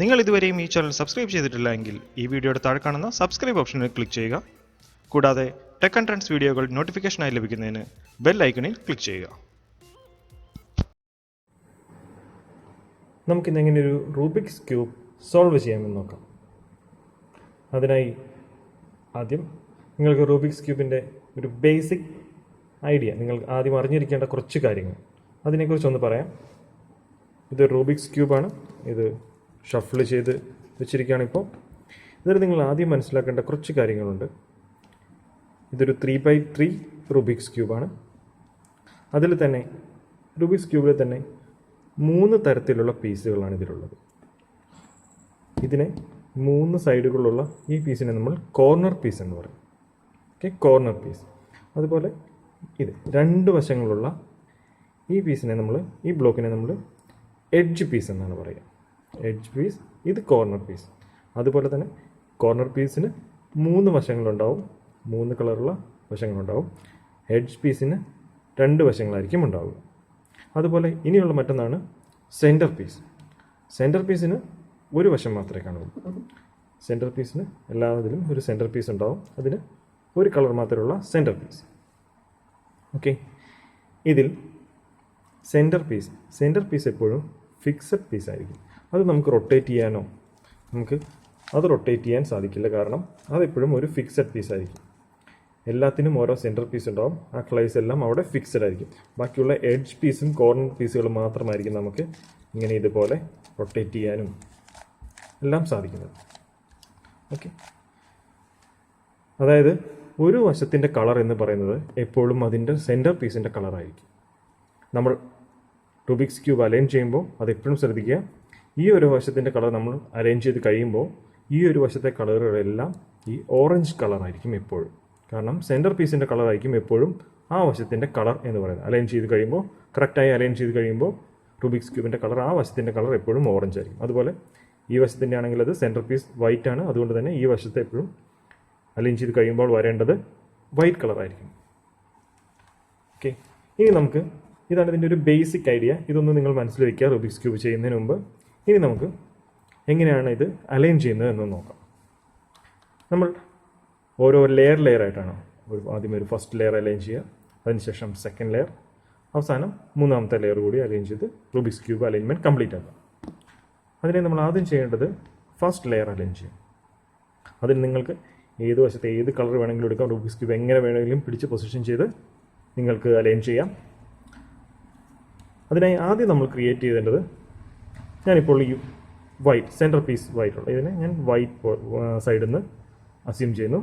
നിങ്ങൾ ഇതുവരെയും ഈ ചാനൽ സബ്സ്ക്രൈബ് ചെയ്തിട്ടില്ല എങ്കിൽ ഈ വീഡിയോയുടെ താഴെ കാണുന്ന സബ്സ്ക്രൈബ് ഓപ്ഷനിൽ ക്ലിക്ക് ചെയ്യുക. കൂടാതെ ടെക് ആൻഡ് ട്രെൻഡ്സ് വീഡിയോകൾ നോട്ടിഫിക്കേഷനായി ലഭിക്കുന്നതിന് ബെൽ ഐക്കണിൽ ക്ലിക്ക് ചെയ്യുക. നമുക്കിന്ന് എങ്ങനെ ഒരു റൂബിക്സ് ക്യൂബ് സോൾവ് ചെയ്യാമെന്ന് നോക്കാം. അതിനായി ആദ്യം നിങ്ങൾക്ക് റൂബിക്സ് ക്യൂബിന്റെ ഒരു ബേസിക് ഐഡിയ നിങ്ങൾ ആദ്യം അറിഞ്ഞിരിക്കേണ്ട കുറച്ച് കാര്യങ്ങൾ. അതിനെക്കുറിച്ച് ഒന്ന് പറയാം. ഇത് റൂബിക്സ് ക്യൂബാണ് ഇത് ഷഫിൾ ചെയ്ത് വെച്ചിരിക്കുകയാണ് ഇപ്പോൾ ഇതിൽ നിങ്ങൾ ആദ്യം മനസ്സിലാക്കേണ്ട കുറച്ച് കാര്യങ്ങളുണ്ട്. ഇതൊരു ത്രീ ബൈ ത്രീ റുബിക്സ് ക്യൂബാണ് അതിൽ തന്നെ റുബിക്സ് ക്യൂബിൽ തന്നെ മൂന്ന് തരത്തിലുള്ള പീസുകളാണ് ഇതിലുള്ളത്. ഇതിനെ മൂന്ന് സൈഡുകളുള്ള ഈ പീസിനെ നമ്മൾ കോർണർ പീസ് എന്ന് പറയും. ഓക്കെ കോർണർ പീസ് അതുപോലെ ഇത് രണ്ട് വശങ്ങളുള്ള ഈ പീസിനെ നമ്മൾ ഈ ബ്ലോക്കിനെ നമ്മൾ എഡ്ജ് പീസ് എന്നാണ് പറയുക. എഡ്ജ് പീസ് ഇത് കോർണർ പീസ് അതുപോലെ തന്നെ കോർണർ പീസിന് മൂന്ന് വശങ്ങളുണ്ടാവും. മൂന്ന് കളറുള്ള വശങ്ങളുണ്ടാവും. എഡ്ജ് പീസിന് രണ്ട് വശങ്ങളായിരിക്കും ഉണ്ടാവുക. അതുപോലെ ഇനിയുള്ള മറ്റൊന്നാണ് സെന്റർ പീസ് സെന്റർ പീസിന് ഒരു വശം മാത്രമേ കാണുള്ളൂ സെന്റർ പീസിന് എല്ലാത്തിലും ഒരു സെന്റർ പീസ് ഉണ്ടാവും. അതിന് ഒരു കളർ മാത്രമുള്ള സെന്റർ പീസ് ഓക്കെ ഇതിൽ സെന്റർ പീസ് സെന്റർ പീസ് എപ്പോഴും ഫിക്സഡ് പീസ് ആയിരിക്കും. അത് നമുക്ക് റൊട്ടേറ്റ് ചെയ്യാനോ നമുക്ക് അത് റൊട്ടേറ്റ് ചെയ്യാൻ സാധിക്കില്ല. കാരണം അതെപ്പോഴും ഒരു ഫിക്സഡ് പീസ് ആയിരിക്കും. എല്ലാത്തിനും ഓരോ സെന്റർ പീസ് ഉണ്ടാവും. ആ ക്ലൈസ് എല്ലാം അവിടെ ഫിക്സഡ് ആയിരിക്കും. ബാക്കിയുള്ള എഡ്ജ് പീസും കോർണർ പീസുകളും മാത്രമായിരിക്കും നമുക്ക് ഇങ്ങനെ ഇതുപോലെ റൊട്ടേറ്റ് ചെയ്യാനും എല്ലാം സാധിക്കുന്നത്. ഓക്കെ അതായത് ഒരു വശത്തിന്റെ കളർ എന്ന് പറയുന്നത് എപ്പോഴും അതിന്റെ സെന്റർ പീസിന്റെ കളറായിരിക്കും നമ്മൾ റുബിക്സ് ക്യൂബ് അലൈൻ ചെയ്യുമ്പോൾ അത് എപ്പോഴും ശ്രദ്ധിക്കുക. ഈ ഒരു വശത്തിന്റെ കളർ നമ്മൾ അറേഞ്ച് ചെയ്ത് കഴിയുമ്പോൾ ഈ ഒരു വശത്തെ കളറുകളെല്ലാം ഈ ഓറഞ്ച് കളറായിരിക്കും എപ്പോഴും. കാരണം സെന്റർ പീസിന്റെ കളറായിരിക്കും എപ്പോഴും ആ വശത്തിന്റെ കളർ എന്ന് പറയുന്നത്. അലൈൻ ചെയ്ത് കഴിയുമ്പോൾ കറക്റ്റായി അലൈൻ ചെയ്ത് കഴിയുമ്പോൾ റുബിക്സ് ക്യൂബിന്റെ കളർ ആ വശത്തിന്റെ കളർ എപ്പോഴും ഓറഞ്ച് ആയിരിക്കും. അതുപോലെ ഈ വശത്തിന്റെ ആണെങ്കിൽ അത് സെന്റർ പീസ് വൈറ്റ് ആണ്. അതുകൊണ്ട് തന്നെ ഈ വശത്തെ എപ്പോഴും അലൈൻ ചെയ്ത് കഴിയുമ്പോൾ വരേണ്ടത് വൈറ്റ് കളറായിരിക്കും ഓക്കെ ഇനി നമുക്ക് ഇതാണ് ഇതിന്റെ ഒരു ബേസിക് ഐഡിയ ഇതൊന്ന് നിങ്ങൾ മനസ്സിൽ വയ്ക്കുക റുബിക്സ് ക്യൂബ് ചെയ്യുന്നതിന് മുമ്പ് ഇനി നമുക്ക് എങ്ങനെയാണ് ഇത് അലൈൻ ചെയ്യുന്നത് എന്ന് നോക്കാം. നമ്മൾ ഓരോ ലെയർ ലെയർ ആയിട്ടാണ് ഒരു ആദ്യം ഒരു ഫസ്റ്റ് ലെയർ അലൈൻ ചെയ്യുക അതിനുശേഷം സെക്കൻഡ് ലെയർ അവസാനം മൂന്നാമത്തെ ലെയർ കൂടി അലൈൻ ചെയ്ത് റൂബിക്സ് ക്യൂബ് അലൈൻമെന്റ് കംപ്ലീറ്റ് ആക്കുക. അതിനെ നമ്മൾ ആദ്യം ചെയ്യേണ്ടത് ഫസ്റ്റ് ലെയർ അലൈൻ ചെയ്യും അതിന് നിങ്ങൾക്ക് ഏത് വശത്ത് ഏത് കളർ വേണമെങ്കിലും എടുക്കാം റൂബിക്സ് ക്യൂബ് എങ്ങനെ വേണമെങ്കിലും പിടിച്ച് പൊസിഷൻ ചെയ്ത് നിങ്ങൾക്ക് അലൈൻ ചെയ്യാം. അതിനായി ആദ്യം നമ്മൾ ക്രിയേറ്റ് ചെയ്തേണ്ടത് ഞാനിപ്പോൾ ഈ വൈറ്റ് സെന്റർ പീസ് വൈറ്റ് ഉള്ള ഇതിനെ ഞാൻ വൈറ്റ് സൈഡിൽ നിന്ന് അസ്യൂം ചെയ്യുന്നു.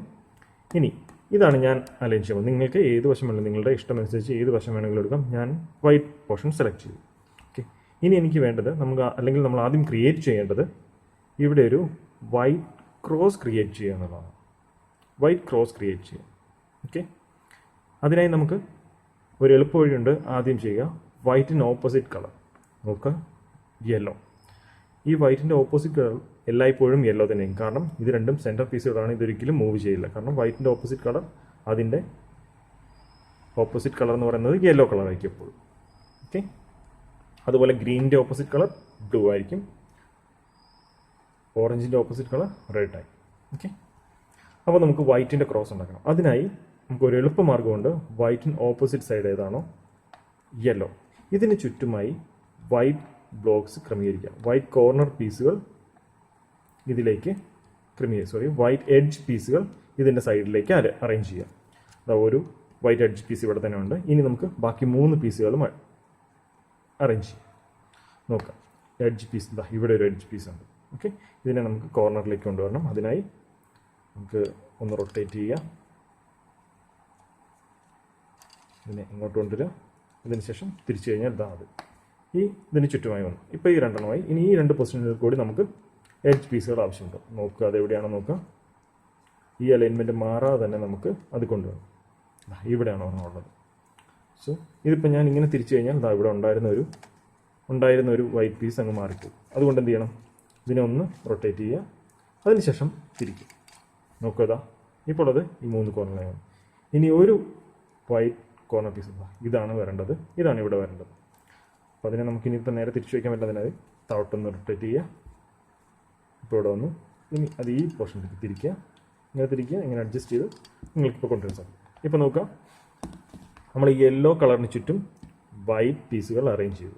ഇനി ഇതാണ് ഞാൻ അലൈൻ ചെയ്യുന്നത്. നിങ്ങൾക്ക് ഏത് വശം വേണമെങ്കിലും നിങ്ങളുടെ ഇഷ്ടമനുസരിച്ച് ഏത് വശം വേണമെങ്കിലും എടുക്കാം. ഞാൻ വൈറ്റ് പോർഷൻ സെലക്ട് ചെയ്തു. ഓക്കെ ഇനി എനിക്ക് വേണ്ടത് നമുക്ക് അല്ലെങ്കിൽ നമ്മൾ ആദ്യം ക്രിയേറ്റ് ചെയ്യേണ്ടത് ഇവിടെ ഒരു വൈറ്റ് ക്രോസ് ക്രിയേറ്റ് ചെയ്യുക എന്നുള്ളതാണ്. വൈറ്റ് ക്രോസ് ക്രിയേറ്റ് ചെയ്യുക. ഓക്കെ അതിനായി നമുക്ക് ഒരു എളുപ്പ വഴിയുണ്ട് ആദ്യം ചെയ്യുക. വൈറ്റിന് ഓപ്പോസിറ്റ് കളർ നോക്കുക. യെല്ലോ ഈ വൈറ്റിന്റെ ഓപ്പോസിറ്റ് കളർ എല്ലായ്പ്പോഴും യെല്ലോ തന്നെയും കാരണം ഇത് രണ്ടും സെന്റർ പീസുകളാണ് ഇതൊരിക്കലും മൂവ് ചെയ്യില്ല. കാരണം വൈറ്റിന്റെ ഓപ്പോസിറ്റ് കളർ അതിന്റെ ഓപ്പോസിറ്റ് കളർ എന്ന് പറയുന്നത് യെല്ലോ കളർ ആയിരിക്കും എപ്പോഴും. ഓക്കെ അതുപോലെ ഗ്രീനിന്റെ ഓപ്പോസിറ്റ് കളർ ബ്ലൂ ആയിരിക്കും. ഓറഞ്ചിന്റെ ഓപ്പോസിറ്റ് കളർ റെഡ് ആയി. ഓക്കെ അപ്പോൾ നമുക്ക് വൈറ്റിന്റെ ക്രോസ് ഉണ്ടാക്കണം. അതിനായി നമുക്ക് ഒരു എളുപ്പമാർഗമുണ്ട് വൈറ്റിൻ ഓപ്പോസിറ്റ് സൈഡ് ഏതാണോ? യെല്ലോ ഇതിന് ചുറ്റുമായി വൈറ്റ് ബ്ലോക്സ് ക്രമീകരിക്കാം. വൈറ്റ് കോർണർ പീസുകൾ ഇതിലേക്ക് ക്രമീകരിക്കുക സോറി വൈറ്റ് എഡ്ജ് പീസുകൾ ഇതിന്റെ സൈഡിലേക്ക് അറേഞ്ച് ചെയ്യാം. അതാ ഒരു വൈറ്റ് എഡ്ജ് പീസ് ഇവിടെ തന്നെ ഉണ്ട്. ഇനി നമുക്ക് ബാക്കി മൂന്ന് പീസുകളും അറേഞ്ച് ചെയ്യാം. നോക്കാം. എഡ്ജ് പീസ് ഇതാ ഇവിടെ ഒരു എഡ്ജ് പീസ് ഉണ്ട്. ഓക്കെ ഇതിനെ നമുക്ക് കോർണറിലേക്ക് കൊണ്ടുവരണം. അതിനായി നമുക്ക് ഒന്ന് റൊട്ടേറ്റ് ചെയ്യാം. ഇതിനെ ഇങ്ങോട്ട് കൊണ്ടുവരിക. അതിനുശേഷം തിരിച്ചു കഴിഞ്ഞാൽ ഇതാ അത്. ഈ ഇതിന് ചുറ്റുമായി വന്നു. ഇപ്പോൾ ഈ രണ്ടെണ്ണമായി. ഇനി ഈ രണ്ട് പൊസിഷനിൽ കൂടി നമുക്ക് എഡ്ജ് പീസുകൾ ആവശ്യമുണ്ട്. നോക്കുക അത് എവിടെയാണോ നോക്കുക. ഈ അലൈൻമെന്റ് മാറാതെ തന്നെ നമുക്ക് അത് കൊണ്ടുവരണം. ഇവിടെയാണ് ഒരെണ്ണം ഉള്ളത്. സോ ഇതിപ്പോൾ ഞാൻ ഇങ്ങനെ തിരിച്ചു കഴിഞ്ഞാൽ ഇതാ ഇവിടെ ഉണ്ടായിരുന്ന ഒരു ഉണ്ടായിരുന്ന ഒരു വൈറ്റ് പീസ് അങ്ങ് മാറിപ്പോകും. അതുകൊണ്ട് എന്ത് ചെയ്യണം? ഇതിനെ ഒന്ന് റൊട്ടേറ്റ് ചെയ്യുക. അതിനുശേഷം തിരിക്കും നോക്കുക ഇതാ ഇപ്പോൾ അത് ഈ മൂന്ന് കോർണറിലാണ് ഇനി ഒരു വൈറ്റ് കോർണർ പീസ് ഇതാ ഇതാണ് വരേണ്ടത്. ഇതാണ് ഇവിടെ വരേണ്ടത്. അപ്പോൾ അതിനെ നമുക്ക് ഇനിയിപ്പോൾ നേരെ തിരിച്ചു വയ്ക്കാൻ പറ്റില്ല അതിനെ താഴോട്ടൊന്ന് റൊട്ടേറ്റ് ചെയ്യുക. ഇപ്പോൾ ഇവിടെ വന്നു. ഇനി അത് ഈ പോർഷനിലേക്ക് തിരിക്കുക. ഇങ്ങനെ തിരിക്കുക ഇങ്ങനെ അഡ്ജസ്റ്റ് ചെയ്ത് നിങ്ങൾക്കിപ്പോൾ കൊണ്ടുവരാൻ സാധിക്കും ഇപ്പോൾ നോക്കാം നമ്മൾ ഈ യെല്ലോ കളറിന് ചുറ്റും വൈറ്റ് പീസുകൾ അറേഞ്ച് ചെയ്തു.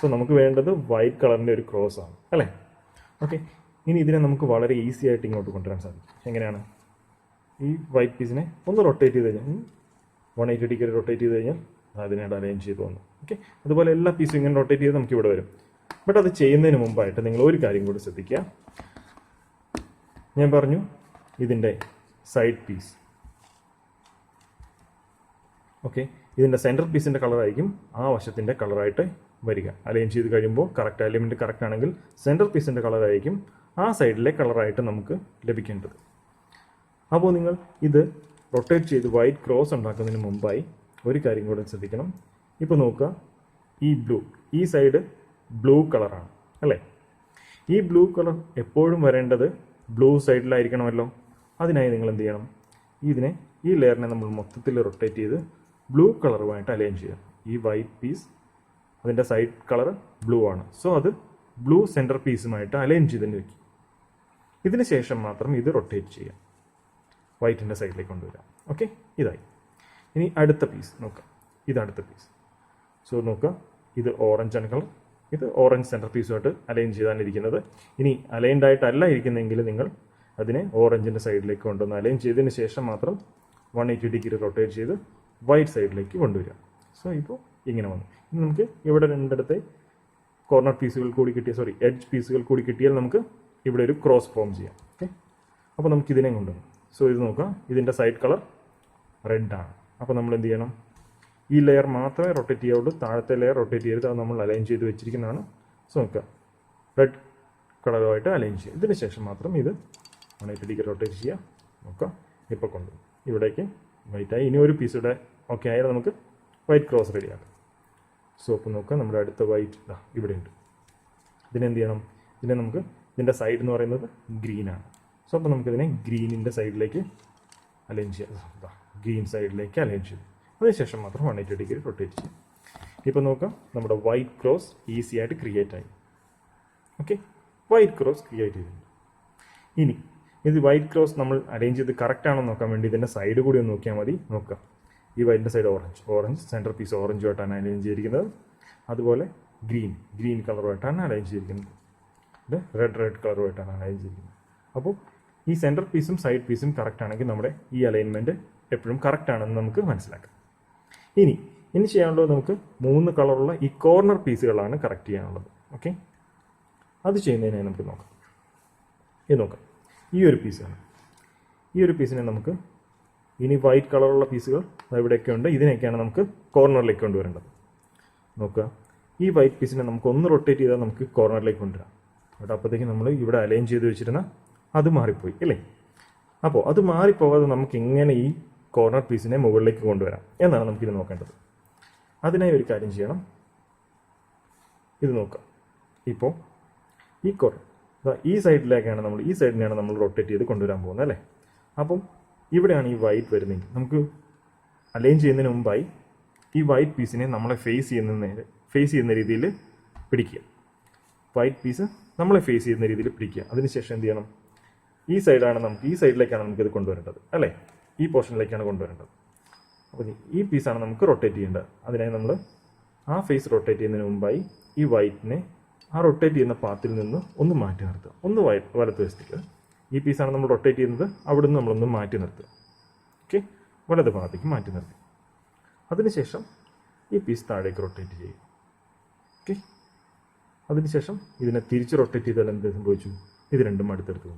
സോ നമുക്ക് വേണ്ടത് വൈറ്റ് കളറിന്റെ ഒരു ക്രോസ് ആണ്. അല്ലേ? ഓക്കെ ഇനി ഇതിനെ നമുക്ക് വളരെ ഈസി ആയിട്ട് ഇങ്ങോട്ട് കൊണ്ടുവരാൻ സാധിക്കും. എങ്ങനെയാണ്? ഈ വൈറ്റ് പീസിനെ ഒന്ന് റൊട്ടേറ്റ് ചെയ്ത് കഴിഞ്ഞാൽ വൺ എയ്റ്റി ഡിഗ്രി റൊട്ടേറ്റ് ചെയ്ത് കഴിഞ്ഞാൽ അതിനായിട്ട് അറേഞ്ച് ചെയ്ത് വന്നു. ഓക്കെ അതുപോലെ എല്ലാ പീസും ഇങ്ങനെ റൊട്ടേറ്റ് ചെയ്ത് നമുക്ക് ഇവിടെ വരും. ബട്ട് അത് ചെയ്യുന്നതിന് മുമ്പായിട്ട് നിങ്ങൾ ഒരു കാര്യം കൂടി ശ്രദ്ധിക്കുക. ഞാൻ പറഞ്ഞു ഇതിന്റെ സൈഡ് പീസ് ഓക്കെ ഇതിന്റെ സെന്റർ പീസിന്റെ കളറായിരിക്കും ആ വശത്തിന്റെ കളറായിട്ട് വരിക. അലൈൻ ചെയ്ത് കഴിയുമ്പോൾ കറക്റ്റ് അലൈൻമെന്റ് കറക്റ്റ് ആണെങ്കിൽ സെന്റർ പീസിന്റെ കളറായിരിക്കും ആ സൈഡിലെ കളറായിട്ട് നമുക്ക് ലഭിക്കേണ്ടത്. അപ്പോൾ നിങ്ങൾ ഇത് റൊട്ടേറ്റ് ചെയ്ത് വൈറ്റ് ക്രോസ് ഉണ്ടാക്കുന്നതിന് മുമ്പായി ഒരു കാര്യം കൂടെ ശ്രദ്ധിക്കണം. ഇപ്പോൾ നോക്കുക. ഈ ബ്ലൂ ഈ സൈഡ് ബ്ലൂ കളറാണ് അല്ലേ? ഈ ബ്ലൂ കളർ എപ്പോഴും വരേണ്ടത് ബ്ലൂ സൈഡിലായിരിക്കണമല്ലോ അതിനായി നിങ്ങൾ എന്ത് ചെയ്യണം? ഇതിനെ ഈ ലെയറിനെ നമ്മൾ മൊത്തത്തിൽ റൊട്ടേറ്റ് ചെയ്ത് ബ്ലൂ കളറുമായിട്ട് അലൈൻ ചെയ്യാം ഈ വൈറ്റ് പീസ് അതിന്റെ സൈഡ് കളർ ബ്ലൂ ആണ്. സോ അത് ബ്ലൂ സെന്റർ പീസുമായിട്ട് അലൈൻ ചെയ്തിട്ട് വയ്ക്കും ഇതിന് ശേഷം മാത്രം ഇത് റൊട്ടേറ്റ് ചെയ്യാം വൈറ്റിന്റെ സൈഡിലേക്ക് കൊണ്ടുവരാം ഓക്കെ ഇതായി. ഇനി അടുത്ത പീസ് നോക്കാം. ഇത് അടുത്ത പീസ് സോ നോക്കുക. ഇത് ഓറഞ്ച് ആണ് കളർ ഇത് ഓറഞ്ച് സെന്റർ പീസുമായിട്ട് അലൈൻ ചെയ്താണ് ഇരിക്കുന്നത്. ഇനി അലൈൻഡ് ആയിട്ടല്ല ഇരിക്കുന്നതെങ്കിൽ നിങ്ങൾ അതിനെ ഓറഞ്ചിന്റെ സൈഡിലേക്ക് കൊണ്ടുവന്ന് അലൈൻ ചെയ്തതിന് ശേഷം മാത്രം വൺ എയ്റ്റി ഡിഗ്രി റൊട്ടേറ്റ് ചെയ്ത് വൈറ്റ് സൈഡിലേക്ക് കൊണ്ടുവരിക. സോ ഇപ്പോൾ ഇങ്ങനെ വന്നു. ഇനി നമുക്ക് ഇവിടെ രണ്ടിടത്തെ കോർണർ പീസുകൾ കൂടി കിട്ടിയ സോറി എഡ്ജ് പീസുകൾ കൂടി കിട്ടിയാൽ നമുക്ക് ഇവിടെ ഒരു ക്രോസ് ഫോം ചെയ്യാം. ഓക്കെ അപ്പോൾ നമുക്ക് ഇതിനെ കൊണ്ടുവന്നു. സോ ഇത് നോക്കാം ഇതിന്റെ സൈഡ് കളർ റെഡ് ആണ്. അപ്പോൾ നമ്മൾ എന്ത് ചെയ്യണം? ഈ ലെയർ മാത്രമേ റൊട്ടേറ്റ് ചെയ്യാവുള്ളൂ. താഴത്തെ ലെയർ റൊട്ടേറ്റ് ചെയ്ത് അത് നമ്മൾ അലൈൻ ചെയ്ത് വെച്ചിരിക്കുന്നതാണ്. സോ നോക്കുക. റെഡ് കളറുമായിട്ട് അലൈൻ ചെയ്യുക. ഇതിന് ശേഷം മാത്രം ഇത് വൺ എയ്റ്റി ഡിഗ്രി റൊട്ടേറ്റ് ചെയ്യുക. നോക്കുക. ഇപ്പോൾ കൊണ്ട് ഇവിടേക്ക് വൈറ്റ് ആയി. ഇനി ഒരു പീസ് ഇവിടെ ഓക്കെ ആയാൽ നമുക്ക് വൈറ്റ് ക്രോസ് റെഡിയാക്കാം സോ അപ്പോൾ നോക്കുക. നമ്മുടെ അടുത്ത വൈറ്റ് ഇതാ ഇവിടെ ഉണ്ട്. ഇതിനെന്ത് ചെയ്യണം? ഇതിനെ നമുക്ക് ഇതിന്റെ സൈഡ് എന്ന് പറയുന്നത് ഗ്രീനാണ് സോ അപ്പോൾ നമുക്കിതിനെ ഗ്രീനിന്റെ സൈഡിലേക്ക് അലൈൻ ചെയ്യാം. ഗ്രീൻ സൈഡിലേക്ക് അലൈൻ ചെയ്തു. അതിനുശേഷം മാത്രം വൺ എയ്റ്റി ഡിഗ്രി റൊട്ടേറ്റ് ചെയ്യും ഇപ്പോൾ നോക്കാം നമ്മുടെ വൈറ്റ് ക്രോസ് ഈസി ആയിട്ട് ക്രിയേറ്റ് ആയി. ഓക്കെ വൈറ്റ് ക്രോസ് ക്രിയേറ്റ് ചെയ്തിട്ടുണ്ട്. ഇനി ഇത് വൈറ്റ് ക്രോസ് നമ്മൾ അറേഞ്ച് ചെയ്ത് കറക്റ്റ് ആണോ നോക്കാൻ വേണ്ടി ഇതിന്റെ സൈഡ് കൂടി ഒന്ന് നോക്കിയാൽ മതി. നോക്കാം. ഈ വൈറ്റിന്റെ side orange orange centre piece orange ഓറഞ്ചുമായിട്ടാണ് align ചെയ്തിരിക്കുന്നത്. അതുപോലെ ഗ്രീൻ ഗ്രീൻ കളറുമായിട്ടാണ് അലൈൻ ചെയ്തിരിക്കുന്നത്. ഇത് റെഡ് റെഡ് കളറുമായിട്ടാണ് അലൈൻ ചെയ്തിരിക്കുന്നത്. അപ്പോൾ ഈ സെന്റർ പീസും സൈഡ് പീസും കറക്റ്റ് ആണെങ്കിൽ നമ്മുടെ ഈ അലൈൻമെന്റ് എപ്പോഴും കറക്റ്റ് ആണെന്ന് നമുക്ക് മനസ്സിലാക്കാം. ഇനി ഇനി ചെയ്യാനുള്ളത് നമുക്ക് മൂന്ന് കളറുള്ള ഈ കോർണർ പീസുകളാണ് കറക്റ്റ് ചെയ്യാനുള്ളത്. ഓക്കെ അത് ചെയ്യുന്നതിനായി നമുക്ക് നോക്കാം. ഇത് നോക്കാം. ഈ ഒരു പീസാണ് ഈ ഒരു പീസിനെ നമുക്ക് ഇനി വൈറ്റ് കളറുള്ള പീസുകൾ ഇവിടെയൊക്കെ ഉണ്ട്. ഇതിനെയൊക്കെയാണ് നമുക്ക് കോർണറിലേക്ക് കൊണ്ടുവരേണ്ടത്. നോക്കുക. ഈ വൈറ്റ് പീസിനെ നമുക്ക് ഒന്ന് റൊട്ടേറ്റ് ചെയ്താൽ നമുക്ക് കോർണറിലേക്ക് കൊണ്ടുവരാം. അവിടെ അപ്പോഴത്തേക്ക് നമ്മൾ ഇവിടെ അലൈൻ ചെയ്ത് വെച്ചിരുന്ന അത് മാറിപ്പോയി അല്ലേ? അപ്പോൾ അത് മാറിപ്പോകാതെ നമുക്ക് എങ്ങനെ ഈ കോർണർ പീസിനെ മുകളിലേക്ക് കൊണ്ടുവരാം എന്നാണ് നമുക്കിത് നോക്കേണ്ടത്. അതിനായി ഒരു കാര്യം ചെയ്യണം. ഇത് നോക്കാം. ഇപ്പോൾ ഈ കോർണർ ഈ സൈഡിലേക്കാണ് നമ്മൾ ഈ സൈഡിനെയാണ് നമ്മൾ റൊട്ടേറ്റ് ചെയ്ത് കൊണ്ടുവരാൻ പോകുന്നത് അല്ലേ? അപ്പം ഇവിടെയാണ് ഈ വൈറ്റ് വരുന്നതെങ്കിൽ നമുക്ക് അലൈൻ ചെയ്യുന്നതിന് മുമ്പായി ഈ വൈറ്റ് പീസിനെ നമ്മളെ ഫേസ് ചെയ്യുന്ന ഫേസ് ചെയ്യുന്ന രീതിയിൽ പിടിക്കുക. വൈറ്റ് പീസ് നമ്മളെ ഫേസ് ചെയ്യുന്ന രീതിയിൽ പിടിക്കുക. അതിനുശേഷം എന്ത് ചെയ്യണം? ഈ സൈഡാണ് നമുക്ക് ഈ സൈഡിലേക്കാണ് നമുക്കിത് കൊണ്ടുവരേണ്ടത്. അല്ലേ? ഈ പോർഷനിലേക്കാണ് കൊണ്ടുവരേണ്ടത്. അപ്പോൾ ഈ പീസാണ് നമുക്ക് റൊട്ടേറ്റ് ചെയ്യേണ്ടത്. അതിനായി നമ്മൾ ആ ഫേസ് റൊട്ടേറ്റ് ചെയ്യുന്നതിന് മുമ്പായി ഈ വൈറ്റിനെ ആ റൊട്ടേറ്റ് ചെയ്യുന്ന പാത്തിൽ നിന്ന് ഒന്ന് മാറ്റി നിർത്തുക. ഒന്ന് വൈ വലത്ത് വശത്തേക്ക് ഈ പീസാണ് നമ്മൾ റൊട്ടേറ്റ് ചെയ്യുന്നത്. അവിടെ നിന്ന് നമ്മളൊന്ന് മാറ്റി നിർത്തുക. ഓക്കെ വലത് ഭാഗത്തേക്ക് മാറ്റി നിർത്തി. അതിനുശേഷം ഈ പീസ് താഴേക്ക് റൊട്ടേറ്റ് ചെയ്യുക. ഓക്കെ അതിനുശേഷം ഇതിനെ തിരിച്ച് റൊട്ടേറ്റ് ചെയ്താൽ എന്ത് സംഭവിച്ചു? ഇത് രണ്ടും അടുത്തെടുത്ത്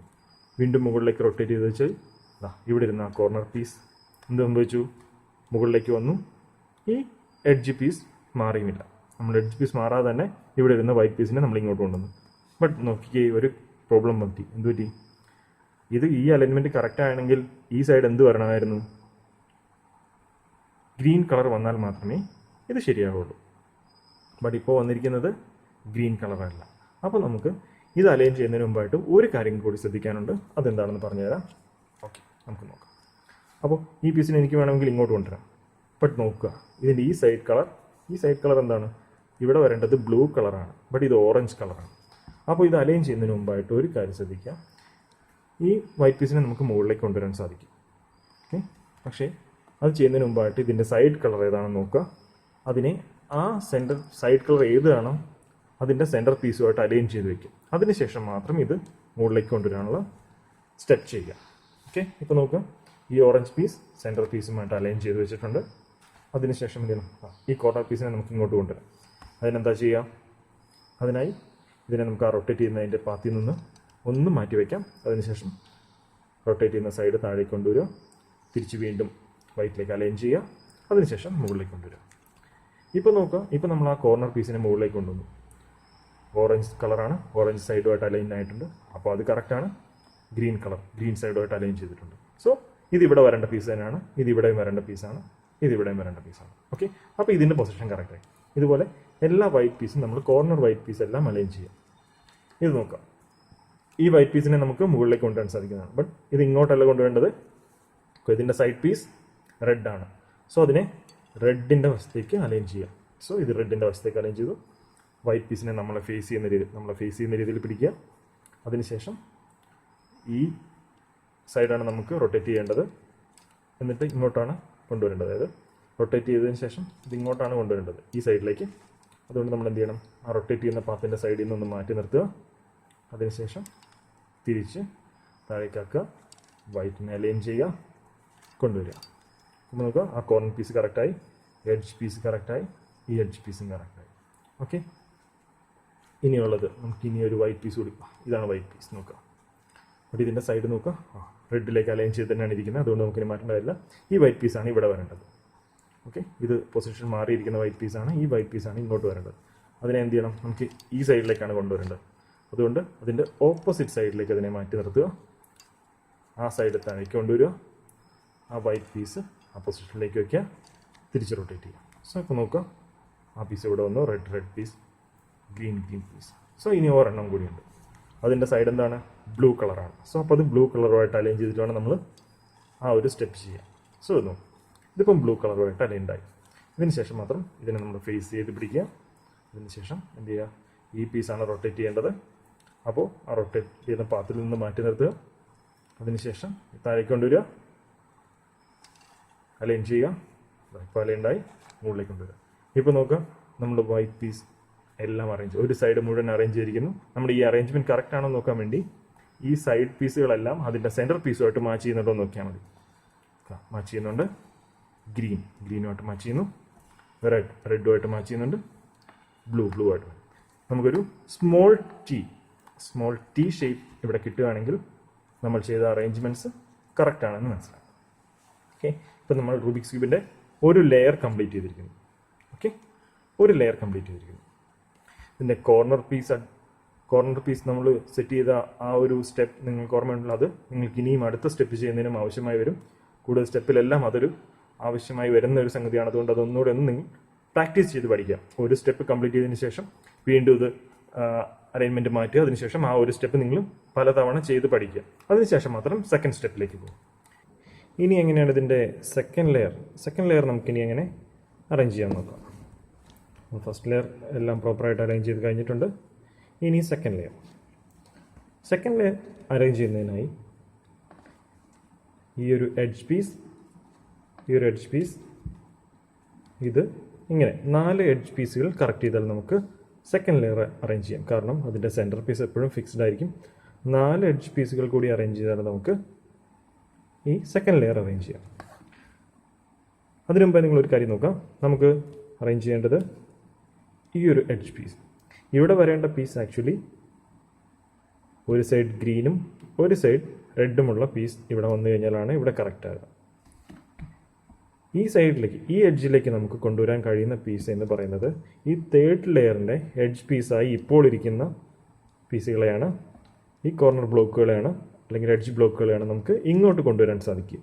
വീണ്ടും മുകളിലേക്ക് റൊട്ടേറ്റ് ചെയ്ത് വെച്ചാൽ ഇവിടെ ഇരുന്ന കോർണർ പീസ് എന്ത് സംഭവിച്ചു? മുകളിലേക്ക് വന്നു. ഈ എഡ്ജ് പീസ് മാറിയുമില്ല. നമ്മൾ എഡ്ജ് പീസ് മാറാതെ തന്നെ ഇവിടെ ഇരുന്ന വൈറ്റ് പീസിനെ നമ്മൾ ഇങ്ങോട്ട് കൊണ്ടുവന്നു. ബട്ട് നോക്കിക്കേ ഒരു പ്രോബ്ലം പറ്റി എന്ത് പറ്റി? ഇത് ഈ അലൈൻമെന്റ് കറക്റ്റ് ആണെങ്കിൽ ഈ സൈഡ് എന്ത് വരണമായിരുന്നു? ഗ്രീൻ കളർ വന്നാൽ മാത്രമേ ഇത് ശരിയാവുള്ളൂ. ബട്ട് ഇപ്പോൾ വന്നിരിക്കുന്നത് ഗ്രീൻ കളറല്ല അപ്പോൾ നമുക്ക് ഇത് അലൈൻ ചെയ്യുന്നതിന് മുമ്പായിട്ട് ഒരു കാര്യം കൂടി ശ്രദ്ധിക്കാനുണ്ട്. അതെന്താണെന്ന് പറഞ്ഞുതരാം. ഓക്കെ നമുക്ക് നോക്കാം. അപ്പോൾ ഈ പീസിനെ എനിക്ക് വേണമെങ്കിൽ ഇങ്ങോട്ട് കൊണ്ടുവരാം. ബട്ട് നോക്കുക. ഇതിന്റെ ഈ സൈഡ് കളർ ഈ സൈഡ് കളർ എന്താണ്? ഇവിടെ വരേണ്ടത് ബ്ലൂ കളറാണ് ബട്ട് ഇത് ഓറഞ്ച് കളറാണ് അപ്പോൾ ഇത് അലൈൻ ചെയ്യുന്നതിന് മുമ്പായിട്ട് ഒരു കാര്യം ശ്രദ്ധിക്കാം ഈ വൈറ്റ് പീസിനെ നമുക്ക് മുകളിലേക്ക് കൊണ്ടുവരാൻ സാധിക്കും. ഓക്കെ പക്ഷേ അത് ചെയ്യുന്നതിന് മുമ്പായിട്ട് ഇതിന്റെ സൈഡ് കളർ ഏതാണെന്ന് നോക്കുക. അതിനെ ആ സെന്റർ സൈഡ് കളർ ഏതാണോ അതിന്റെ സെന്റർ പീസുമായിട്ട് അലൈൻ ചെയ്ത് വയ്ക്കും അതിനുശേഷം മാത്രം ഇത് മുകളിലേക്ക് കൊണ്ടുവരാനുള്ള സ്റ്റെപ്പ് ചെയ്യുക. ഓക്കെ ഇപ്പോൾ നോക്കുക ഈ ഓറഞ്ച് പീസ് സെന്റർ പീസുമായിട്ട് അലൈൻ ചെയ്ത് വെച്ചിട്ടുണ്ട്. അതിനുശേഷം എന്ത് ചെയ്യണം? ഈ കോർണർ പീസിനെ നമുക്ക് ഇങ്ങോട്ട് കൊണ്ടുവരാം. അതിനെന്താ ചെയ്യുക അതിനായി ഇതിനെ നമുക്ക് ആ റൊട്ടേറ്റ് ചെയ്യുന്നതിന്റെ പാത്തിൽ നിന്ന് ഒന്ന് മാറ്റി വയ്ക്കാം അതിനുശേഷം റൊട്ടേറ്റ് ചെയ്യുന്ന സൈഡ് താഴേക്ക് കൊണ്ടുവരിക. തിരിച്ച് വീണ്ടും വൈറ്റിലേക്ക് അലൈൻ ചെയ്യുക. അതിനുശേഷം മുകളിലേക്ക് കൊണ്ടുവരിക. ഇപ്പോൾ നോക്കുക ഇപ്പോൾ നമ്മൾ ആ കോർണർ പീസിനെ മുകളിലേക്ക് കൊണ്ടുവന്നു. ഓറഞ്ച് കളറാണ് ഓറഞ്ച് സൈഡുമായിട്ട് അലൈൻ ആയിട്ടുണ്ട്. അപ്പോൾ അത് കറക്റ്റാണ് ഗ്രീൻ കളർ ഗ്രീൻ സൈഡുമായിട്ട് അലൈൻ ചെയ്തിട്ടുണ്ട്. സോ ഇതിവിടെ വരേണ്ട പീസ് തന്നെയാണ് ഇതിവിടെയും വരേണ്ട പീസാണ് ഇതിവിടെയും വരേണ്ട പീസാണ് ഓക്കെ അപ്പോൾ ഇതിന്റെ പൊസിഷൻ കറക്റ്റായി ഇതുപോലെ എല്ലാ വൈറ്റ് പീസും നമ്മൾ കോർണർ വൈറ്റ് പീസ് എല്ലാം അലൈൻ ചെയ്യാം. ഇത് നോക്കാം. ഈ വൈറ്റ് പീസിനെ നമുക്ക് മുകളിലേക്ക് കൊണ്ടുവരാൻ സാധിക്കുന്നതാണ്. ബട്ട് ഇത് ഇങ്ങോട്ടല്ല കൊണ്ടുവരേണ്ടത്. അപ്പോൾ ഇതിന്റെ സൈഡ് പീസ് റെഡ് ആണ്. സോ അതിനെ റെഡിന്റെ വശത്തേക്ക് അലൈൻ ചെയ്യാം. സോ ഇത് റെഡിന്റെ വശത്തേക്ക് അലൈൻ ചെയ്തു. വൈറ്റ് പീസിനെ നമ്മളെ ഫേസ് ചെയ്യുന്ന രീതിയിൽ നമ്മളെ ഫേസ് ചെയ്യുന്ന രീതിയിൽ പിടിക്കുക. അതിനുശേഷം ഈ സൈഡാണ് നമുക്ക് റൊട്ടേറ്റ് ചെയ്യേണ്ടത്. എന്നിട്ട് ഇങ്ങോട്ടാണ് കൊണ്ടുവരേണ്ടത്. അതായത് റൊട്ടേറ്റ് ചെയ്തതിന് ശേഷം ഇത് ഇങ്ങോട്ടാണ് കൊണ്ടുവരേണ്ടത് ഈ സൈഡിലേക്ക് അതുകൊണ്ട് നമ്മൾ എന്ത് ചെയ്യണം? ആ റൊട്ടേറ്റ് ചെയ്യുന്ന പാത്തിന്റെ സൈഡിൽ നിന്നൊന്ന് മാറ്റി നിർത്തുക. അതിനുശേഷം തിരിച്ച് താഴേക്കാക്കുക. വൈറ്റിനെ അലൈൻ ചെയ്യുക. കൊണ്ടുവരിക. അപ്പോൾ നോക്കുക ആ കോർണർ പീസ് കറക്റ്റായി എഡ്ജ് പീസ് കറക്റ്റായി ഈ എഡ്ജ് പീസും കറക്റ്റായി ഓക്കെ ഇനിയുള്ളത് നമുക്ക് ഇനി ഒരു വൈറ്റ് പീസ് കൂടി. ഇതാണ് വൈറ്റ് പീസ് നോക്കുക. അപ്പോൾ ഇതിന്റെ സൈഡ് നോക്കുക ആ റെഡിലേക്ക് അലൈൻ ചെയ്ത് തന്നെയാണ് ഇരിക്കുന്നത്. അതുകൊണ്ട് നമുക്കിനി മാറ്റേണ്ട കാര്യമില്ല. ഈ വൈറ്റ് പീസാണ് ഇവിടെ വരേണ്ടത്. ഓക്കെ ഇത് പൊസിഷൻ മാറിയിരിക്കുന്ന വൈറ്റ് പീസാണ് ഈ വൈറ്റ് പീസാണ് ഇങ്ങോട്ട് വരേണ്ടത്. അതിനെ എന്ത് ചെയ്യണം? നമുക്ക് ഈ സൈഡിലേക്കാണ് കൊണ്ടുവരേണ്ടത്. അതുകൊണ്ട് അതിന്റെ ഓപ്പോസിറ്റ് സൈഡിലേക്ക് അതിനെ മാറ്റി നിർത്തുക. ആ സൈഡിൽ താഴേക്ക് കൊണ്ടുവരിക. ആ വൈറ്റ് പീസ് ആ പൊസിഷനിലേക്ക് വയ്ക്കുക തിരിച്ച് റൊട്ടേറ്റ് ചെയ്യുക. സോ ഇപ്പോൾ നോക്കുക ആ പീസ് ഇവിടെ വന്നു. Red red piece green green piece so ഇനി ഒരെണ്ണം കൂടിയുണ്ട്. അതിന്റെ സൈഡ് എന്താണ്? ബ്ലൂ കളറാണ് സോ അപ്പോൾ അത് ബ്ലൂ കളറുമായിട്ട് അലൈൻ ചെയ്തിട്ട് വേണം നമ്മൾ ആ ഒരു സ്റ്റെപ്പ് ചെയ്യാം സോ ഇത് ഇതിപ്പം ബ്ലൂ കളറുമായിട്ട് അലൈൻഡ് ആയി. ഇതിന് ശേഷം മാത്രം ഇതിനെ നമ്മൾ ഫേസ് ചെയ്ത് പിടിക്കുക. അതിന് ശേഷം എന്ത് ചെയ്യുക? ഈ പീസാണ് റൊട്ടേറ്റ് ചെയ്യേണ്ടത്. അപ്പോൾ ആ റൊട്ടേറ്റ് ചെയ്യുന്ന പാത്തിൽ നിന്ന് മാറ്റി നിർത്തുക. അതിനുശേഷം താഴേക്ക് കൊണ്ടുവരിക. അലൈൻ ചെയ്യുക. ഇപ്പോൾ അലൈൻഡായി മുകളിലേക്ക് കൊണ്ടുവരിക. ഇപ്പോൾ നോക്കുക. നമ്മൾ വൈറ്റ് പീസ് എല്ലാം അറേഞ്ച് ഒരു സൈഡ് മുഴുവൻ അറേഞ്ച് ചെയ്തിരിക്കുന്നു. നമ്മൾ ഈ അറേഞ്ച്മെന്റ് കറക്റ്റ് ആണോ നോക്കാൻ വേണ്ടി ഈ സൈഡ് പീസുകളെല്ലാം അതിന്റെ സെന്റർ പീസുമായിട്ട് മാച്ച് ചെയ്യുന്നുണ്ടോ നോക്കിയാൽ മതി. മാച്ച് ചെയ്യുന്നുണ്ട്. ഗ്രീൻ ഗ്രീനുമായിട്ട് മാച്ച് ചെയ്യുന്നു. റെഡ് റെഡുമായിട്ട് മാച്ച് ചെയ്യുന്നുണ്ട്. ബ്ലൂ ബ്ലൂ ആയിട്ട് നമുക്കൊരു small T small T shape ഇവിടെ കിട്ടുകയാണെങ്കിൽ നമ്മൾ ചെയ്ത അറേഞ്ച്മെന്റ്സ് കറക്റ്റ് ആണെന്ന് മനസ്സിലാക്കാം. ഓക്കെ ഇപ്പം നമ്മൾ റൂബിക്സ് ക്യൂബിന്റെ ഒരു ലെയർ കംപ്ലീറ്റ് ചെയ്തിരിക്കുന്നു. ഓക്കെ ഒരു ലെയർ കംപ്ലീറ്റ് ചെയ്തിരിക്കുന്നു. ഇതിന്റെ കോർണർ പീസ് കോർണർ പീസ് നമ്മൾ സെറ്റ് ചെയ്ത ആ ഒരു സ്റ്റെപ്പ് നിങ്ങൾക്ക് ഓർമ്മയുണ്ടല്ലോ. അത് നിങ്ങൾക്ക് ഇനിയും അടുത്ത സ്റ്റെപ്പ് ചെയ്യുന്നതിനും ആവശ്യമായി വരും. കൂടുതൽ സ്റ്റെപ്പിലെല്ലാം അതൊരു ആവശ്യമായി വരുന്ന ഒരു സംഗതിയാണ്. അതുകൊണ്ട് അതൊന്നുകൂടെ ഒന്ന് നിങ്ങൾ പ്രാക്ടീസ് ചെയ്ത് പഠിക്കുക. ഒരു സ്റ്റെപ്പ് കംപ്ലീറ്റ് ചെയ്തതിന് ശേഷം വീണ്ടും ഇത് അറേഞ്ച്മെന്റ് മാറ്റുക. അതിനുശേഷം ആ ഒരു സ്റ്റെപ്പ് നിങ്ങൾ പലതവണ ചെയ്ത് പഠിക്കുക. അതിനുശേഷം മാത്രം സെക്കൻഡ് സ്റ്റെപ്പിലേക്ക് പോകും. ഇനി എങ്ങനെയാണ് ഇതിന്റെ സെക്കൻഡ് ലെയർ സെക്കൻഡ് ലെയർ നമുക്കിനി എങ്ങനെ അറേഞ്ച് ചെയ്യാൻ നോക്കാം. ഫസ്റ്റ് ലെയർ എല്ലാം പ്രോപ്പറായിട്ട് അറേഞ്ച് ചെയ്ത് കഴിഞ്ഞിട്ടുണ്ട്. ഇനി second layer second layer arrange ചെയ്യുന്നതിനായി ഈ ഒരു എഡ്ജ് പീസ് ഈ ഒരു എഡ്ജ് പീസ് ഇത് ഇങ്ങനെ നാല് എഡ്ജ് പീസുകൾ കറക്റ്റ് ചെയ്താൽ നമുക്ക് സെക്കൻഡ് ലെയർ അറേഞ്ച് ചെയ്യാം. കാരണം അതിന്റെ സെന്റർ പീസ് എപ്പോഴും ഫിക്സ്ഡ് ആയിരിക്കും. നാല് എഡ്ജ് പീസുകൾ കൂടി അറേഞ്ച് ചെയ്താൽ നമുക്ക് ഈ സെക്കൻഡ് ലെയർ അറേഞ്ച് ചെയ്യാം. അതിനു മുമ്പേ നിങ്ങളൊരു കാര്യം നോക്കാം. നമുക്ക് അറേഞ്ച് ചെയ്യേണ്ടത് ഈ ഒരു എഡ്ജ് പീസ് ഇവിടെ വരേണ്ട പീസ് ആക്ച്വലി ഒരു സൈഡ് ഗ്രീനും ഒരു സൈഡ് റെഡുമുള്ള പീസ് ഇവിടെ വന്നു കഴിഞ്ഞാലാണ് ഇവിടെ കറക്റ്റ് ആകുക ഈ സൈഡിലേക്ക് ഈ എഡ്ജിലേക്ക് നമുക്ക് കൊണ്ടുവരാൻ കഴിയുന്ന പീസ് എന്ന് പറയുന്നത് ഈ തേർഡ് ലെയറിന്റെ എഡ്ജ് പീസായി ഇപ്പോൾ ഇരിക്കുന്ന പീസുകളെയാണ് ഈ കോർണർ ബ്ലോക്കുകളെയാണ് അല്ലെങ്കിൽ എഡ്ജ് ബ്ലോക്കുകളെയാണ് നമുക്ക് ഇങ്ങോട്ട് കൊണ്ടുവരാൻ സാധിക്കുക.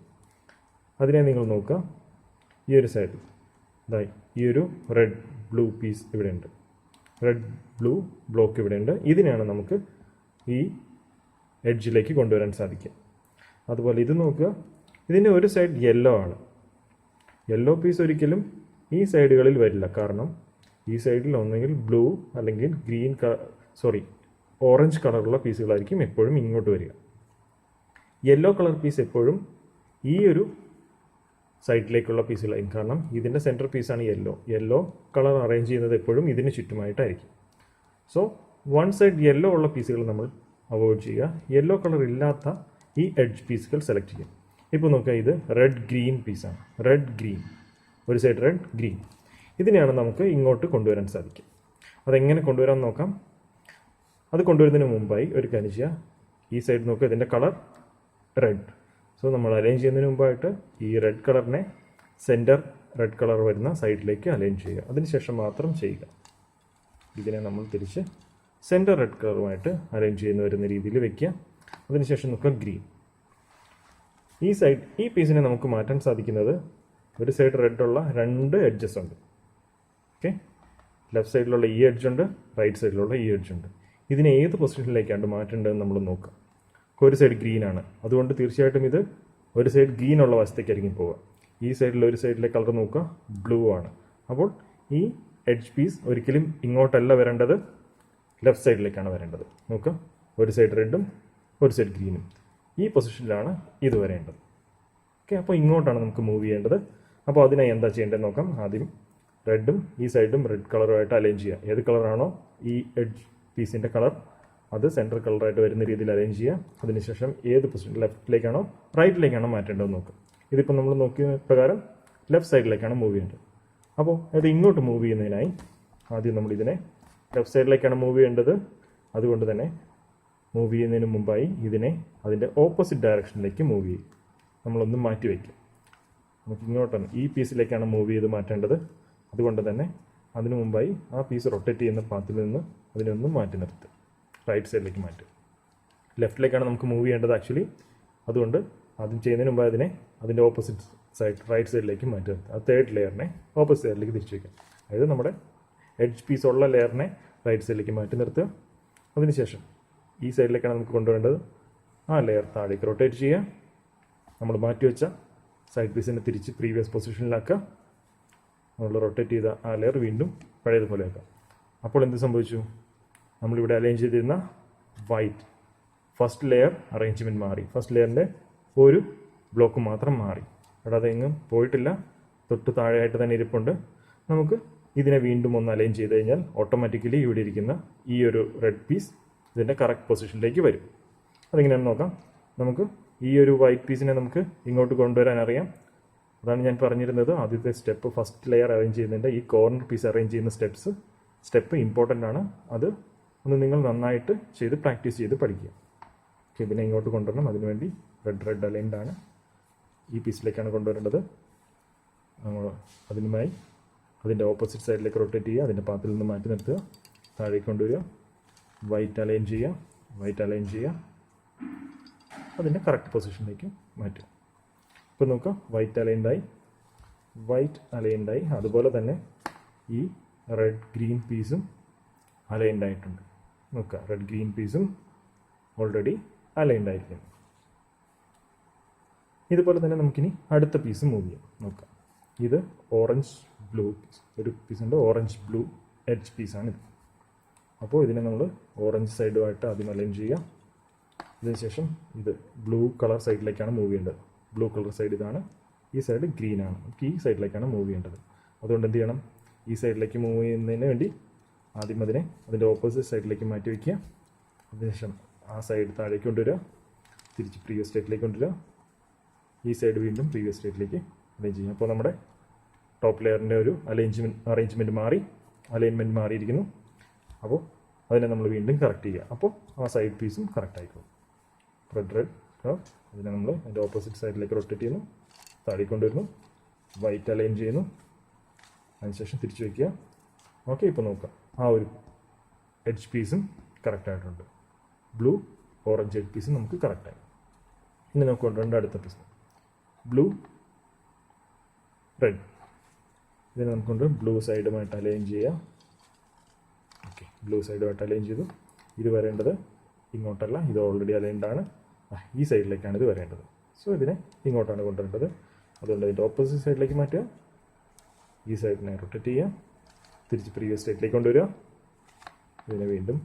അതിനെ നിങ്ങൾ നോക്കുക. ഈ ഒരു സൈഡിൽ ഇതായി ഈ ഒരു റെഡ് ബ്ലൂ പീസ് ഇവിടെ ഉണ്ട് റെഡ് ബ്ലൂ ബ്ലോക്ക് ഇവിടെ ഉണ്ട് ഇതിനെയാണ് നമുക്ക് ഈ എഡ്ജിലേക്ക് കൊണ്ടുവരാൻ സാധിക്കുക. അതുപോലെ ഇത് നോക്കുക. ഇതിന്റെ ഒരു സൈഡ് യെല്ലോ ആണ്. യെല്ലോ പീസ് ഒരിക്കലും ഈ സൈഡുകളിൽ വരില്ല. കാരണം ഈ സൈഡിൽ ഒന്നെങ്കിൽ ബ്ലൂ അല്ലെങ്കിൽ ഗ്രീൻ സോറി ഓറഞ്ച് കളറുള്ള പീസുകളായിരിക്കും എപ്പോഴും ഇങ്ങോട്ട് വരിക. യെല്ലോ കളർ പീസ് എപ്പോഴും ഈ ഒരു സൈഡിലേക്കുള്ള പീസ് പീസുകളായിരിക്കും കാരണം ഇതിന്റെ സെന്റർ പീസാണ് യെല്ലോ യെല്ലോ കളർ അറേഞ്ച് ചെയ്യുന്നത് എപ്പോഴും ഇതിന് ചുറ്റുമായിട്ടായിരിക്കും. സോ വൺ സൈഡ് യെല്ലോ ഉള്ള പീസുകൾ നമ്മൾ അവോയ്ഡ് ചെയ്യുക. യെല്ലോ കളർ ഇല്ലാത്ത ഈ എഡ്ജ് പീസുകൾ സെലക്ട് ചെയ്യുക. ഇപ്പോൾ നോക്കുക ഇത് റെഡ് ഗ്രീൻ പീസാണ് റെഡ് ഗ്രീൻ ഒരു സൈഡ് റെഡ് ഗ്രീൻ ഇതിനെയാണ് നമുക്ക് ഇങ്ങോട്ട് കൊണ്ടുവരാൻ സാധിക്കും അതെങ്ങനെ കൊണ്ടുവരാൻ നോക്കാം? അത് കൊണ്ടുവരുന്നതിന് മുമ്പായി ഒരു കാര്യം ചെയ്യുക. ഈ സൈഡ് നോക്കുക ഇതിന്റെ കളർ റെഡ് സോ നമ്മൾ അലൈൻ ചെയ്യുന്നതിന് മുമ്പായിട്ട് ഈ റെഡ് കളറിനെ സെന്റർ റെഡ് കളർ വരുന്ന സൈഡിലേക്ക് അലൈൻ ചെയ്യുക. അതിനുശേഷം മാത്രം ചെയ്യുക. ഇതിനെ നമ്മൾ തിരിച്ച് സെന്റർ റെഡ് കളറുമായിട്ട് അലൈൻ ചെയ്യുന്ന വരുന്ന രീതിയിൽ വെക്കുക. അതിനുശേഷം നമുക്ക് ഗ്രീൻ ഈ സൈഡ് ഈ പീസിനെ നമുക്ക് മാറ്റാൻ സാധിക്കുന്നത് ഒരു സൈഡ് റെഡുള്ള രണ്ട് എഡ്ജസ് ഉണ്ട്. ഓക്കെ ലെഫ്റ്റ് സൈഡിലുള്ള ഈ എഡ്ജ് ഉണ്ട് റൈറ്റ് സൈഡിലുള്ള ഈ എഡ്ജ് ഉണ്ട്. ഇതിനെ ഏത് പൊസിഷനിലേക്കാണ് മാറ്റേണ്ടതെന്ന് നമ്മൾ നോക്കുക ഒരു സൈഡ് ഗ്രീൻ ആണ്. അതുകൊണ്ട് തീർച്ചയായിട്ടും ഇത് ഒരു സൈഡ് ഗ്രീൻ ഉള്ള വശത്തേക്കായിരിക്കും പോവുക. ഈ സൈഡിൽ ഒരു സൈഡിലെ കളർ നോക്കുക ബ്ലൂ ആണ്. അപ്പോൾ ഈ എഡ്ജ് പീസ് ഒരിക്കലും ഇങ്ങോട്ടല്ല വരേണ്ടത് ലെഫ്റ്റ് സൈഡിലേക്കാണ് വരേണ്ടത്. നോക്കുക ഒരു സൈഡ് റെഡും ഒരു സൈഡ് ഗ്രീനും ഈ പൊസിഷനിലാണ് ഇത് വരേണ്ടത്. ഓക്കെ അപ്പോൾ ഇങ്ങോട്ടാണ് നമുക്ക് മൂവ് ചെയ്യേണ്ടത്. അപ്പോൾ അതിനായി എന്താ ചെയ്യേണ്ടത് നോക്കാം. ആദ്യം റെഡും ഈ സൈഡും റെഡ് കളറുമായിട്ട് അലൈൻ ചെയ്യുക. ഏത് കളറാണോ ഈ എഡ്ജ് പീസിന്റെ കളർ അത് സെൻട്രൽ കളറായിട്ട് വരുന്ന രീതിയിൽ അറേഞ്ച് ചെയ്യുക. അതിനുശേഷം ഏത് പൊസിഷൻ ലെഫ്റ്റിലേക്കാണോ റൈറ്റിലേക്കാണോ മാറ്റേണ്ടത് നോക്കുക. ഇതിപ്പോൾ നമ്മൾ നോക്കിയ പ്രകാരം ലെഫ്റ്റ് സൈഡിലേക്കാണ് മൂവ് ചെയ്യേണ്ടത്. അപ്പോൾ അത് ഇങ്ങോട്ട് മൂവ് ചെയ്യുന്നതിനായി ആദ്യം നമ്മൾ ഇതിനെ ലെഫ്റ്റ് സൈഡിലേക്കാണ് മൂവ് ചെയ്യേണ്ടത്. അതുകൊണ്ട് തന്നെ മൂവ് ചെയ്യുന്നതിന് മുമ്പായി ഇതിനെ അതിന്റെ ഓപ്പോസിറ്റ് ഡയറക്ഷനിലേക്ക് മൂവ് ചെയ്യും നമ്മളൊന്ന് മാറ്റി വയ്ക്കും നമുക്ക് ഇങ്ങോട്ടാണ് ഈ പീസിലേക്കാണ് മൂവ് ചെയ്ത് മാറ്റേണ്ടത്. അതുകൊണ്ട് തന്നെ അതിനു മുമ്പായി ആ പീസ് റൊട്ടേറ്റ് ചെയ്യുന്ന പാത്തിൽ നിന്ന് അതിനൊന്ന് മാറ്റി നിർത്തുക. റൈറ്റ് സൈഡിലേക്ക് മാറ്റും. ലെഫ്റ്റിലേക്കാണ് നമുക്ക് മൂവ് ചെയ്യേണ്ടത് ആക്ച്വലി അതുകൊണ്ട് ആദ്യം ചെയ്യുന്നതിന് മുമ്പ് അതിനെ അതിന്റെ ഓപ്പോസിറ്റ് സൈഡ് റൈറ്റ് സൈഡിലേക്ക് മാറ്റുക. ആ തേർഡ് ലെയറിനെ ഓപ്പോസിറ്റ് സൈഡിലേക്ക് തിരിച്ചു വയ്ക്കുക അതായത് നമ്മുടെ എഡ്ജ് പീസ് ഉള്ള ലെയറിനെ റൈറ്റ് സൈഡിലേക്ക് മാറ്റി നിർത്തുക. അതിനുശേഷം ഈ സൈഡിലേക്കാണ് നമുക്ക് കൊണ്ടുവരേണ്ടത് ആ ലെയർ താഴേക്ക് റൊട്ടേറ്റ് ചെയ്യുക. നമ്മൾ മാറ്റി വെച്ച സൈഡ് പീസിനെ തിരിച്ച് പ്രീവിയസ് പൊസിഷനിലാക്കുക നമ്മൾ റൊട്ടേറ്റ് ചെയ്ത ആ ലെയർ വീണ്ടും പഴയതുപോലെ ആക്കാം അപ്പോൾ എന്ത് സംഭവിച്ചു? നമ്മളിവിടെ അറേഞ്ച് ചെയ്തിരുന്ന വൈറ്റ് ഫസ്റ്റ് ലെയർ അറേഞ്ച്മെന്റ് മാറി. ഫസ്റ്റ് ലെയറിന്റെ ഒരു ബ്ലോക്ക് മാത്രം മാറി. അവിടെ അതെങ്ങും പോയിട്ടില്ല. തൊട്ട് താഴെയായിട്ട് തന്നെ ഇരിപ്പുണ്ട്. നമുക്ക് ഇതിനെ വീണ്ടും ഒന്ന് അലൈൻ ചെയ്ത് കഴിഞ്ഞാൽ ഓട്ടോമാറ്റിക്കലി ഇവിടെ ഇരിക്കുന്ന ഈ ഒരു റെഡ് പീസ് ഇതിന്റെ കറക്റ്റ് പൊസിഷനിലേക്ക് വരും. അതെങ്ങനെയാണെന്ന് നോക്കാം. നമുക്ക് ഈ ഒരു വൈറ്റ് പീസിനെ നമുക്ക് ഇങ്ങോട്ട് കൊണ്ടുവരാൻ അറിയാം. അതാണ് ഞാൻ പറഞ്ഞിരുന്നത്. ആദ്യത്തെ സ്റ്റെപ്പ് ഫസ്റ്റ് ലെയർ അറേഞ്ച് ചെയ്യുന്നതിന്റെ ഈ കോർണർ പീസ് അറേഞ്ച് ചെയ്യുന്ന സ്റ്റെപ്സ് സ്റ്റെപ്പ് ഇമ്പോർട്ടന്റ് ആണ്. അത് ഒന്ന് നിങ്ങൾ നന്നായിട്ട് ചെയ്ത് പ്രാക്ടീസ് ചെയ്ത് പഠിക്കുക. ഓക്കെ ഇതിനെ ഇങ്ങോട്ട് കൊണ്ടുവരണം. അതിനുവേണ്ടി റെഡ് റെഡ് അലൈൻഡ് ആണ്. ഈ പീസിലേക്കാണ് കൊണ്ടുവരേണ്ടത്. നമ്മൾ അതിനുമായി അതിന്റെ ഓപ്പോസിറ്റ് സൈഡിലേക്ക് റൊട്ടേറ്റ് ചെയ്യുക. അതിന്റെ പാത്തിൽ നിന്ന് മാറ്റി നിർത്തുക. താഴേക്ക് കൊണ്ടുവരിക. വൈറ്റ് അലൈൻ ചെയ്യുക. വൈറ്റ് അലൈൻ ചെയ്യുക. അതിന്റെ കറക്റ്റ് പൊസിഷനിലേക്ക് മാറ്റുക. ഇപ്പോൾ നോക്കുക. വൈറ്റ് അലൈൻഡായി വൈറ്റ് അലൈൻഡായി അതുപോലെ തന്നെ ഈ റെഡ് ഗ്രീൻ പീസും അലൈൻഡ് ആയിട്ടുണ്ട്. നോക്കുക. റെഡ് ഗ്രീൻ പീസും ഓൾറെഡി അലൈൻഡ് ആയിരിക്കുന്നു ഇതുപോലെ തന്നെ നമുക്കിനി അടുത്ത പീസ് മൂവ് ചെയ്യാം. നോക്കാം. ഇത് ഓറഞ്ച് ബ്ലൂ പീസ് ഒരു പീസുണ്ട് ഓറഞ്ച് ബ്ലൂ എഡ്ജ് പീസാണ് ഇത്. അപ്പോൾ ഇതിനെ നമ്മൾ ഓറഞ്ച് സൈഡുമായിട്ട് ആദ്യം അലൈൻ ചെയ്യുക. ഇതിനുശേഷം ഇത് ബ്ലൂ കളർ സൈഡിലേക്കാണ് മൂവ് ചെയ്യേണ്ടത്. ബ്ലൂ കളർ സൈഡ് ഇതാണ് ഈ സൈഡ് ഗ്രീനാണ് നമുക്ക് ഈ സൈഡിലേക്കാണ് മൂവ് ചെയ്യേണ്ടത്. അതുകൊണ്ട് എന്ത് ചെയ്യണം? ഈ സൈഡിലേക്ക് മൂവ് ചെയ്യുന്നതിന് വേണ്ടി ആദ്യം അതിനെ അതിന്റെ ഓപ്പോസിറ്റ് സൈഡിലേക്ക് മാറ്റി വയ്ക്കുക. അതിനുശേഷം ആ സൈഡ് താഴേക്ക് കൊണ്ടുവരിക. തിരിച്ച് പ്രീവിയസ് സ്റ്റേറ്റിലേക്ക് കൊണ്ടുവരിക. ഈ സൈഡ് വീണ്ടും പ്രീവിയസ് സ്റ്റേറ്റിലേക്ക് അറേഞ്ച് ചെയ്യും അപ്പോൾ നമ്മുടെ ടോപ്പ് ലെയറിന്റെ ഒരു അലൈൻജ്മെന്റ് അറേഞ്ച്മെന്റ് മാറി അലൈൻമെന്റ് മാറിയിരിക്കുന്നു. അപ്പോൾ അതിനെ നമ്മൾ വീണ്ടും കറക്റ്റ് ചെയ്യുക. അപ്പോൾ ആ സൈഡ് പീസും കറക്റ്റ് ആയിക്കോളും. റെഡ് റെഡ് അതിനെ നമ്മൾ അതിന്റെ ഓപ്പോസിറ്റ് സൈഡിലേക്ക് റൊട്ടേറ്റ് ചെയ്യുന്നു. താഴേക്ക് കൊണ്ടുവരുന്നു. വൈറ്റ് അലൈൻ ചെയ്യുന്നു. അതിനുശേഷം തിരിച്ചു വയ്ക്കുക. ഓക്കെ ഇപ്പോൾ നോക്കാം ആ ഒരു എഡ്ജ് പീസും കറക്റ്റ് ആയിട്ടുണ്ട്. ബ്ലൂ ഓറഞ്ച് എഡ്ജ് പീസും നമുക്ക് കറക്റ്റായി ഇനി നമുക്ക് കൊണ്ടുവരേണ്ട അടുത്ത പീസ് ബ്ലൂ റെഡ് ഇതിനെ നമുക്കൊണ്ട് ബ്ലൂ സൈഡുമായിട്ട് അലൈൻ ചെയ്യാം. ഓക്കെ ബ്ലൂ സൈഡുമായിട്ട് അലൈൻ ചെയ്തു. ഇത് വരേണ്ടത് ഇങ്ങോട്ടല്ല ഇത് ഓൾറെഡി അലൈൻഡ് ആണ്. ഈ സൈഡിലേക്കാണ് ഇത് വരേണ്ടത്. സോ ഇതിനെ ഇങ്ങോട്ടാണ് കൊണ്ടുവരേണ്ടത്. അതുകൊണ്ട് ഇതിന്റെ ഓപ്പോസിറ്റ് സൈഡിലേക്ക് മാറ്റുക. ഈ സൈഡിനെ റൊട്ടേറ്റ് ചെയ്യുക. തിരിച്ച് പ്രീവിയസ് സ്റ്റേറ്റിലേക്ക് കൊണ്ടുവരിക. ഇതിനെ വീണ്ടും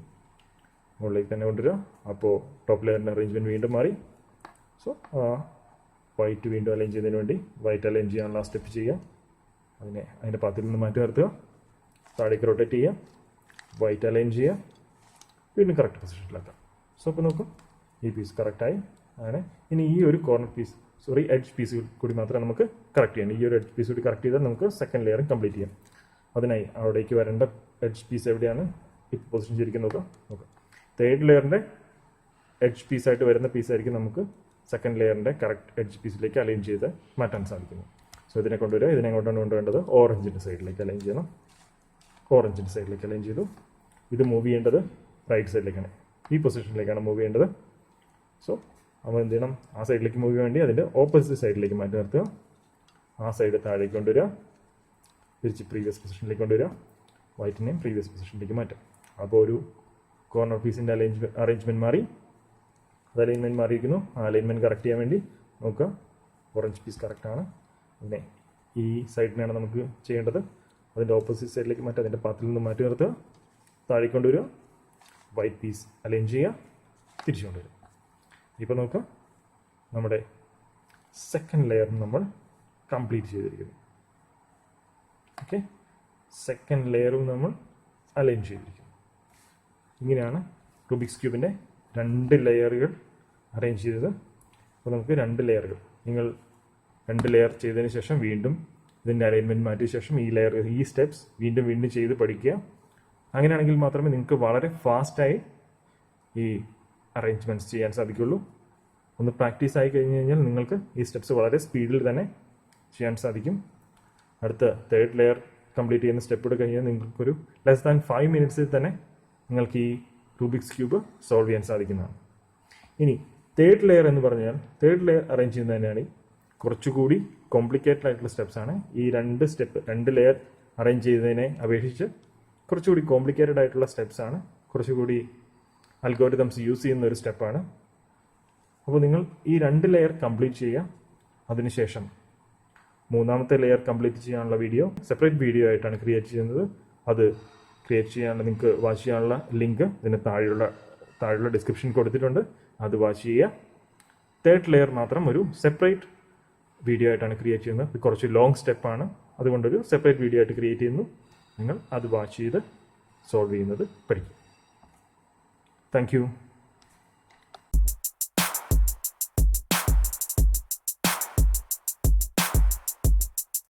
മുകളിലേക്ക് തന്നെ കൊണ്ടുവരിക. അപ്പോൾ ടോപ്പ് ലെയറിന്റെ അറേഞ്ച്മെന്റ് വീണ്ടും മാറി. സോ വൈറ്റ് വീണ്ടും അലൈൻ ചെയ്യുന്നതിന് വേണ്ടി വൈറ്റ് അലൈൻ ചെയ്യാനുള്ള സ്റ്റെപ്പ് ചെയ്യുക. അതിനെ അതിന്റെ പാത്തിൽ നിന്ന് മാറ്റി നിർത്തുക. താഴേക്ക് റൊട്ടേറ്റ് ചെയ്യുക. വൈറ്റ് അലൈൻ ചെയ്യുക. വീണ്ടും കറക്റ്റ് പൊസിഷനിലാക്കുക സോ അപ്പോൾ നോക്കും. ഈ പീസ് കറക്റ്റായി അങ്ങനെ. ഇനി ഈ ഒരു corner piece sorry edge piece കൂടി മാത്രമേ നമുക്ക് കറക്റ്റ് ചെയ്യണം ഈ ഒരു എഡ്ജ് പീസ് കൂടി കറക്റ്റ് ചെയ്താൽ നമുക്ക് സെക്കൻഡ് ലെയറും കംപ്ലീറ്റ് ചെയ്യാം. അതിനായി അവിടേക്ക് വരേണ്ട എഡ്ജ് പീസ് എവിടെയാണ്? ഇപ്പോൾ പൊസിഷൻ ചെയ്തിരിക്കുന്നത് നോക്കാം. തേർഡ് ലെയറിന്റെ എഡ്ജ് പീസായിട്ട് വരുന്ന പീസായിരിക്കും നമുക്ക് സെക്കൻഡ് ലെയറിന്റെ കറക്റ്റ് എഡ്ജ് പീസിലേക്ക് അലൈൻ ചെയ്ത് മാറ്റാൻ സാധിക്കുന്നു. സോ ഇതിനെ കൊണ്ടുവരിക. ഇതിനെ കൊണ്ടാണ് കൊണ്ടുവേണ്ടത് ഓറഞ്ചിന്റെ സൈഡിലേക്ക് അലൈൻ ചെയ്യണം. ഓറഞ്ചിന്റെ സൈഡിലേക്ക് അലൈൻ ചെയ്തു. ഇത് മൂവ് ചെയ്യേണ്ടത് റൈറ്റ് സൈഡിലേക്കാണ് ഈ പൊസിഷനിലേക്കാണ് മൂവ് ചെയ്യേണ്ടത്. സോ നമ്മൾ എന്ത് ചെയ്യണം? ആ സൈഡിലേക്ക് മൂവ് ചെയ്യാൻ വേണ്ടി അതിന്റെ ഓപ്പോസിറ്റ് സൈഡിലേക്ക് മാറ്റി നിർത്തുക. ആ സൈഡ് താഴേക്ക് കൊണ്ടുവരിക. തിരിച്ച് പ്രീവിയസ് പൊസിഷനിലേക്ക് കൊണ്ടുവരിക. വൈറ്റിനെയും പ്രീവിയസ് പൊസിഷനിലേക്ക് മാറ്റാം അപ്പോൾ ഒരു കോർണർ പീസിന്റെ അലൈൻജ് അറേഞ്ച്മെന്റ് മാറി. അത് അലൈൻമെന്റ് മാറിയിരിക്കുന്നു. ആ അലൈൻമെന്റ് കറക്റ്റ് ചെയ്യാൻ വേണ്ടി നോക്കുക. ഓറഞ്ച് പീസ് കറക്റ്റാണ് പിന്നെ ഈ സൈഡിനാണ് നമുക്ക് ചെയ്യേണ്ടത്. അതിന്റെ ഓപ്പോസിറ്റ് സൈഡിലേക്ക് മാറ്റി അതിന്റെ പാത്തിൽ നിന്ന് മാറ്റി നിർത്തുക. താഴേക്ക് കൊണ്ടുവരിക. വൈറ്റ് പീസ് അലൈൻ ചെയ്യുക. തിരിച്ചു കൊണ്ടുവരിക. ഇപ്പോൾ നോക്കുക. നമ്മുടെ സെക്കൻഡ് ലെയർ നമ്മൾ കംപ്ലീറ്റ് ചെയ്തിരിക്കുന്നു. ഓക്കെ സെക്കൻഡ് ലെയറും നമ്മൾ അലൈൻ ചെയ്തിരിക്കുന്നു. ഇങ്ങനെയാണ് റുബിക്സ് ക്യൂബിന്റെ രണ്ട് ലെയറുകൾ അറേഞ്ച് ചെയ്തത്. അപ്പോൾ നമുക്ക് രണ്ട് ലെയറുകൾ നിങ്ങൾ രണ്ട് ലെയർ ചെയ്തതിന് ശേഷം വീണ്ടും ഇതിന്റെ അലൈൻമെന്റ് മാറ്റിയ ശേഷം ഈ ലെയർ ഈ സ്റ്റെപ്സ് വീണ്ടും വീണ്ടും ചെയ്ത് പഠിക്കുക. അങ്ങനെയാണെങ്കിൽ മാത്രമേ നിങ്ങൾക്ക് വളരെ ഫാസ്റ്റായി ഈ അറേഞ്ച്മെന്റ്സ് ചെയ്യാൻ സാധിക്കുള്ളൂ. ഒന്ന് പ്രാക്ടീസ് ആയി കഴിഞ്ഞ് കഴിഞ്ഞാൽ നിങ്ങൾക്ക് ഈ സ്റ്റെപ്സ് വളരെ സ്പീഡിൽ തന്നെ ചെയ്യാൻ സാധിക്കും. അടുത്ത തേർഡ് ലെയർ കംപ്ലീറ്റ് ചെയ്യുന്ന സ്റ്റെപ്പ് എടുത്ത് കഴിഞ്ഞാൽ നിങ്ങൾക്കൊരു ലെസ് ദാൻ ഫൈവ് മിനിറ്റ്സിൽ തന്നെ നിങ്ങൾക്ക് ഈ റൂബിക്സ് ക്യൂബ് സോൾവ് ചെയ്യാൻ സാധിക്കുന്നതാണ്. ഇനി തേർഡ് ലെയർ എന്ന് പറഞ്ഞാൽ തേർഡ് ലെയർ അറേഞ്ച് ചെയ്യുന്നത് തന്നെയാണ് കുറച്ചുകൂടി കോംപ്ലിക്കേറ്റഡ് ആയിട്ടുള്ള സ്റ്റെപ്സ് ആണ്. ഈ രണ്ട് സ്റ്റെപ്പ് രണ്ട് ലെയർ അറേഞ്ച് ചെയ്തതിനെ അപേക്ഷിച്ച് കുറച്ചുകൂടി കോംപ്ലിക്കേറ്റഡ് ആയിട്ടുള്ള സ്റ്റെപ്സ് ആണ്. കുറച്ചുകൂടി അൽഗോരിതംസ് യൂസ് ചെയ്യുന്ന ഒരു സ്റ്റെപ്പാണ് അപ്പോൾ നിങ്ങൾ ഈ രണ്ട് ലെയർ കംപ്ലീറ്റ് ചെയ്യുക. അതിനുശേഷം മൂന്നാമത്തെ ലെയർ കംപ്ലീറ്റ് ചെയ്യാനുള്ള വീഡിയോ സെപ്പറേറ്റ് വീഡിയോ ആയിട്ടാണ് ക്രിയേറ്റ് ചെയ്യുന്നത്. അത് ക്രിയേറ്റ് ചെയ്യാനുള്ള നിങ്ങൾക്ക് വാച്ച് ചെയ്യാനുള്ള ലിങ്ക് ഇതിന് താഴെയുള്ള താഴെയുള്ള ഡിസ്ക്രിപ്ഷൻ കൊടുത്തിട്ടുണ്ട്. അത് വാച്ച് ചെയ്യുക. തേർഡ് ലെയർ മാത്രം ഒരു സെപ്പറേറ്റ് വീഡിയോ ആയിട്ടാണ് ക്രിയേറ്റ് ചെയ്യുന്നത്. കുറച്ച് ലോങ് സ്റ്റെപ്പാണ് അതുകൊണ്ടൊരു സെപ്പറേറ്റ് വീഡിയോ ആയിട്ട് ക്രിയേറ്റ് ചെയ്യുന്നു. നിങ്ങൾ അത് വാച്ച് ചെയ്ത് സോൾവ് ചെയ്യുന്നത് പഠിക്കും താങ്ക്